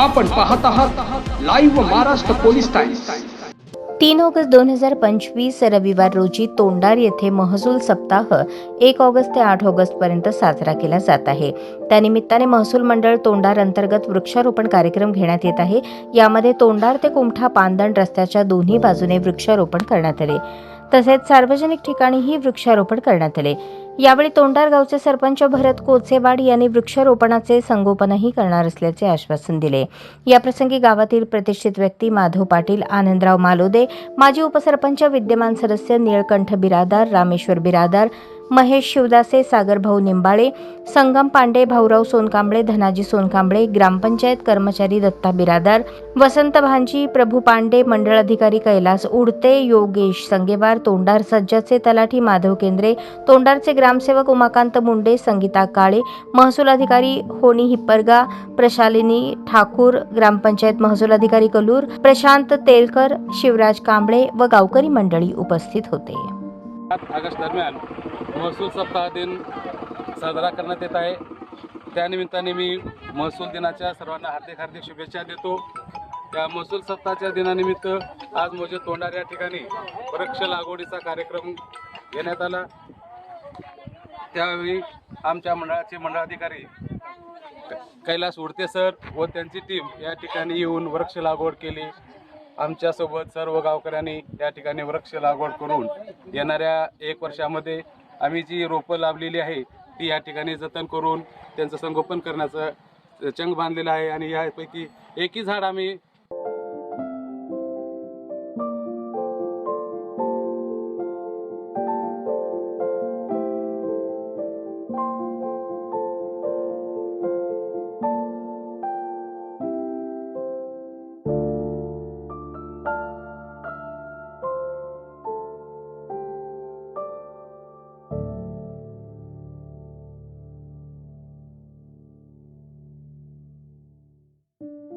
आपण पाहत आहात लाईव्ह महाराष्ट्र पोलीस टाइम्स तीन ऑगस्ट दोन हजार पंचवीस रविवार रोजी तोंडार येथे महसूल सप्ताह एक ऑगस्ट ते आठ ऑगस्ट पर्यंत साजरा केला जात आहे. त्यानिमित्ताने महसूल मंडळ तोंडार अंतर्गत वृक्षारोपण कार्यक्रम घेण्यात येत आहे. यामध्ये तोंडार ते कुमठा पांदण रस्त्याच्या दोन्ही बाजूने वृक्षारोपण करण्यात आले. तसेच सार्वजनिक ठिकाणीही वृक्षारोपण करण्यात आले. यावेळी तोंडार गावचे सरपंच भरत कोचेवाड यांनी वृक्षारोपणाचे संगोपनही करणार असल्याचे आश्वासन दिले. याप्रसंगी गावातील प्रतिष्ठित व्यक्ती माधव पाटील आनंदराव मालोदे माजी उपसरपंच विद्यमान सदस्य निळकंठ बिरादार रामेश्वर बिरादार महेश शिवदासे सागरभाऊ निंबाळे संगम पांडे भाऊराव सोनकांबळे धनाजी सोनकांबळे ग्रामपंचायत कर्मचारी दत्ता बिरादार वसंत भांजी प्रभू पांडे मंडळ अधिकारी कैलास उडते योगेश संगेवार तोंडार सज्जाचे तलाठी माधव केंद्रे तोंडारचे ग्रामसेवक उमाकांत मुंडे संगीता काळे महसूल अधिकारी होनी हिप्परगा प्रशालिनी ठाकूर ग्रामपंचायत महसूल अधिकारी कलूर प्रशांत तेलकर शिवराज कांबळे व गावकरी मंडळी उपस्थित होते. सात ऑगस्ट दरम्यान महसूल सप्ताह दिन साजरा करण्यात येत आहे. त्यानिमित्ताने मी महसूल दिनाच्या सर्वांना हार्दिक हार्दिक शुभेच्छा देतो. या महसूल सप्ताहाच्या दिनानिमित्त आज मोजे तोंडार या ठिकाणी वृक्ष लागवडीचा कार्यक्रम घेण्यात आला. त्यावेळी आमच्या मंडळाचे मंडळाधिकारी कैलास उडते सर व त्यांची टीम या ठिकाणी येऊन वृक्ष लागवड केली. आमच्यासोबत सर्व गावकऱ्यांनी या ठिकाणी वृक्ष लागवड करून येणाऱ्या एक वर्षामध्ये आम्ही जी रोपं लावलेली आहे ती या ठिकाणी जतन करून त्यांचं संगोपन करण्याचं चंग बांधलेलं आहे आणि यापैकी एकही झाड आम्ही you